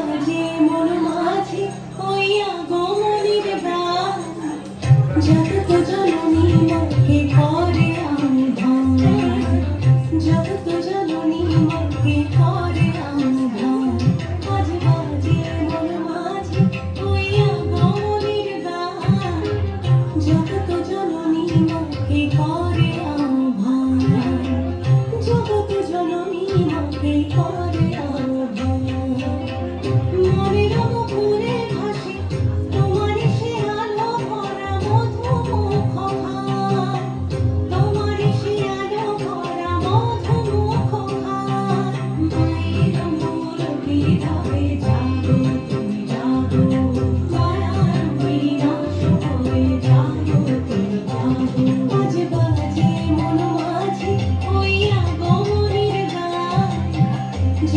বাজে মন মাঝে হইয়া গমনির গান জগত জননী মাকে করে আধান জগত জননী মাকে করে আধান আজ বাজে মন মাঝে হইয়া গমনির গান জগত জননী মাকে করে আহ্বান জগত জননী মাকে করে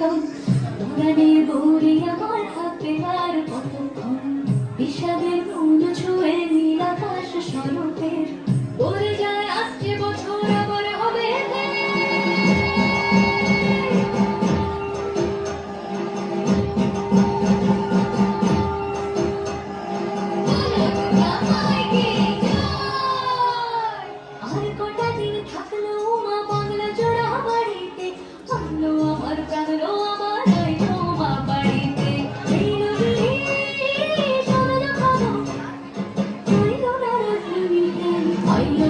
উচাতম পুরাণে গৌরী আমার হাতে আর কতক্ষণ বিষাদের মন Mau.